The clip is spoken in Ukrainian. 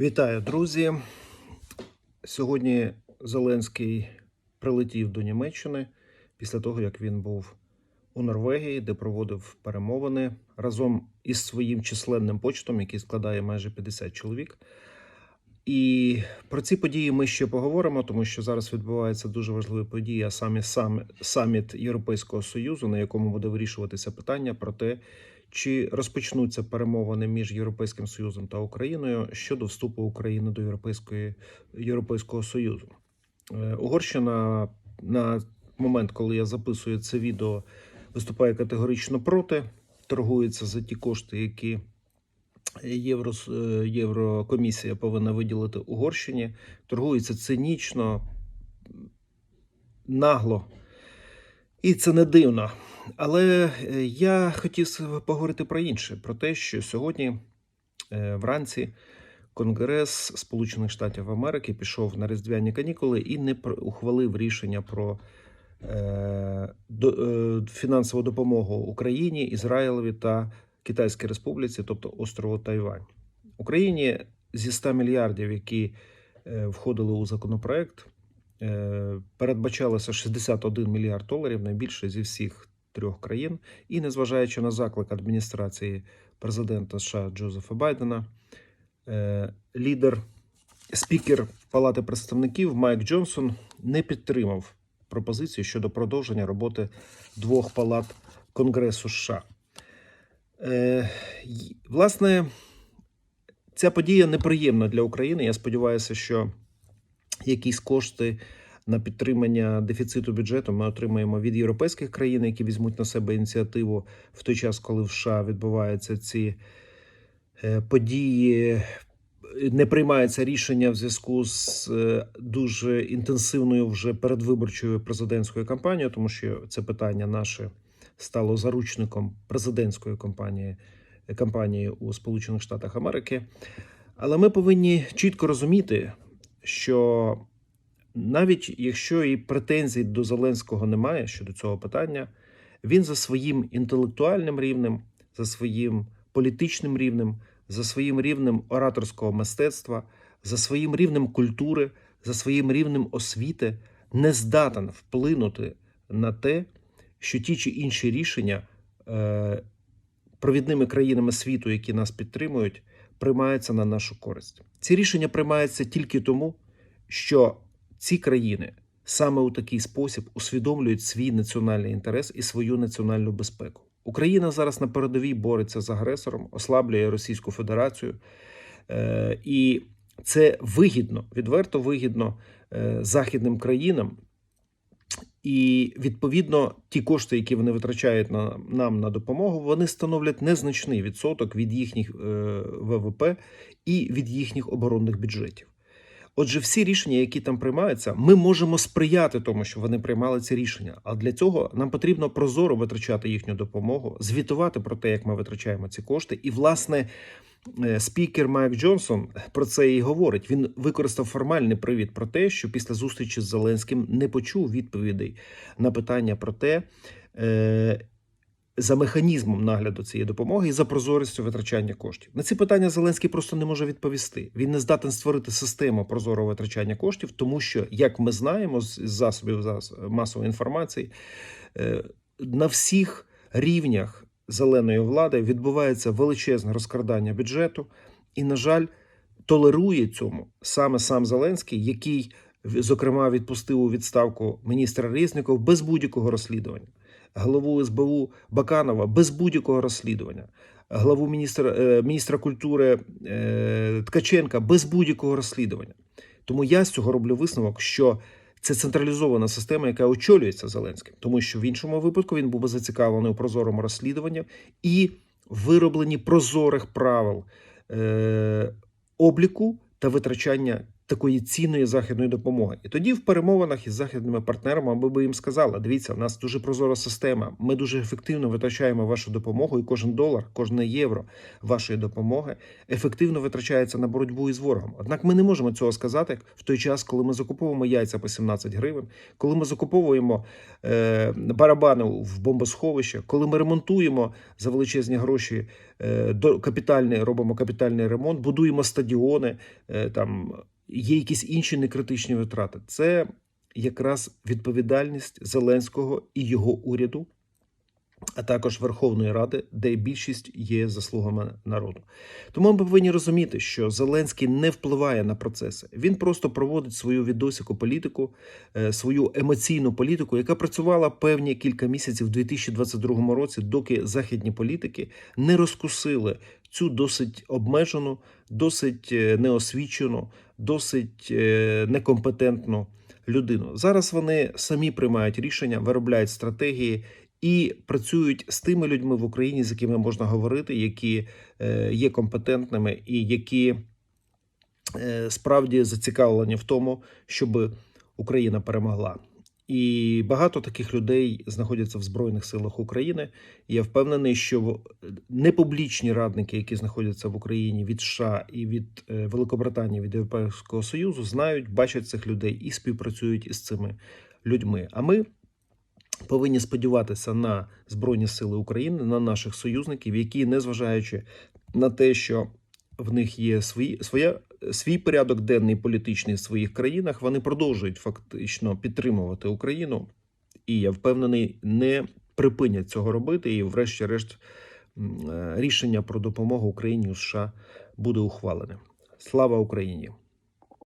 Вітаю, друзі. Сьогодні Зеленський прилетів до Німеччини після того, як він був у Норвегії, де проводив перемовини разом із своїм численним почтом, який складає майже 50 чоловік. І про ці події ми ще поговоримо, тому що зараз відбувається дуже важлива подія, саме сам саміт Європейського союзу, на якому буде вирішуватися питання про те, чи розпочнуться перемовини між Європейським Союзом та Україною щодо вступу України до Європейської Європейського Союзу. Е, Угорщина на момент, коли я записую це відео, виступає категорично проти, торгується за ті кошти, які Євро, е, Єврокомісія повинна виділити Угорщині. Торгується цинічно, нагло. І це не дивно. Але е, я хотів поговорити про інше: про те, що сьогодні е, вранці Конгрес Сполучених Штатів Америки пішов на різдвяні канікули і не ухвалив рішення про е, фінансову допомогу Україні, Ізраїлеві та Китайській Республіці, тобто острову Тайвань. Україні зі 100 мільярдів, які входили у законопроект, передбачалося 61 мільярд доларів, найбільше зі всіх трьох країн. І незважаючи на заклик адміністрації президента США Джозефа Байдена, е, лідер, спікер Палати представників Майк Джонсон не підтримав пропозицію щодо продовження роботи двох палат Конгресу США. Е, власне, ця подія неприємна для України. Я сподіваюся, що якісь кошти на підтримання дефіциту бюджету ми отримаємо від європейських країн, які візьмуть на себе ініціативу в той час, коли в США відбуваються ці е, події. Не приймається рішення в зв'язку з е, дуже інтенсивною вже передвиборчою президентською кампанією, тому що це питання наше стало заручником президентської кампанії, кампанії у Сполучених Штатах Америки. Але ми повинні чітко розуміти, що навіть якщо і претензій до Зеленського немає щодо цього питання, він за своїм інтелектуальним рівнем, за своїм політичним рівнем, за своїм рівнем ораторського мистецтва, за своїм рівнем культури, за своїм рівнем освіти не здатен вплинути на те, що ті чи інші рішення е, провідними країнами світу, які нас підтримують, приймаються на нашу користь. Ці рішення приймаються тільки тому, що ці країни саме у такий спосіб усвідомлюють свій національний інтерес і свою національну безпеку. Україна зараз на передовій бореться з агресором, ослаблює Російську Федерацію, е, і це вигідно, відверто вигідно е, західним країнам. І відповідно ті кошти, які вони витрачають на нам на допомогу, вони становлять незначний відсоток від їхніх е, ВВП і від їхніх оборонних бюджетів. Отже, всі рішення, які там приймаються, ми можемо сприяти тому, що вони приймали ці рішення. А для цього нам потрібно прозоро витрачати їхню допомогу, звітувати про те, як ми витрачаємо ці кошти. І, власне, спікер Майк Джонсон про це і говорить. Він використав формальний привід про те, що після зустрічі з Зеленським не почув відповідей на питання про те. е, За механізмом нагляду цієї допомоги і за прозорістю витрачання коштів на ці питання Зеленський просто не може відповісти. Він не здатен створити систему прозорого витрачання коштів, тому що, як ми знаємо з засобів зас- масової інформації, е, на всіх рівнях зеленої влади відбувається величезне розкрадання бюджету, і, на жаль, толерує цьому саме сам Зеленський, який зокрема відпустив у відставку міністра Резніков без будь-якого розслідування, голову СБУ Баканова без будь-якого розслідування, главу міністра, е, міністра культури е, Ткаченка без будь-якого розслідування. Тому я з цього роблю висновок, що це централізована система, яка очолюється Зеленським, тому що в іншому випадку він був би зацікавлений у прозорому розслідуванні і виробленні прозорих правил е, обліку та витрачання такої цінної західної допомоги. І тоді в перемовинах із західними партнерами ми би їм сказали: дивіться, в нас дуже прозора система. Ми дуже ефективно витрачаємо вашу допомогу, і кожен долар, кожне євро вашої допомоги ефективно витрачається на боротьбу із ворогом. Однак ми не можемо цього сказати в той час, коли ми закуповуємо яйця по 17 гривень, коли ми закуповуємо е, барабани в бомбосховище, коли ми ремонтуємо за величезні гроші е, до капітальний, робимо капітальний ремонт, будуємо стадіони. Е, там є якісь інші некритичні витрати. Це якраз відповідальність Зеленського і його уряду, а також Верховної Ради, де більшість є заслугами народу. Тому ми повинні розуміти, що Зеленський не впливає на процеси. Він просто проводить свою відосіку політику, е, свою емоційну політику, яка працювала певні кілька місяців у 2022 році, доки західні політики не розкусили цю досить обмежену, досить е, неосвічену, досить е, некомпетентну людину. Зараз вони самі приймають рішення, виробляють стратегії і працюють з тими людьми в Україні, з якими можна говорити, які е, є компетентними і які е, справді зацікавлені в тому, щоб Україна перемогла. І багато таких людей знаходяться в Збройних силах України. Я впевнений, що непублічні радники, які знаходяться в Україні від США і від е, Великобританії, від Європейського Союзу, знають, бачать цих людей і співпрацюють із цими людьми. А ми повинні сподіватися на Збройні Сили України, на наших союзників, які, незважаючи на те, що в них є свої, своя, свій порядок денний політичний в своїх країнах, вони продовжують фактично підтримувати Україну. І я впевнений, не припинять цього робити. І, врешті-решт, е, рішення про допомогу Україні у США буде ухвалене. Слава Україні!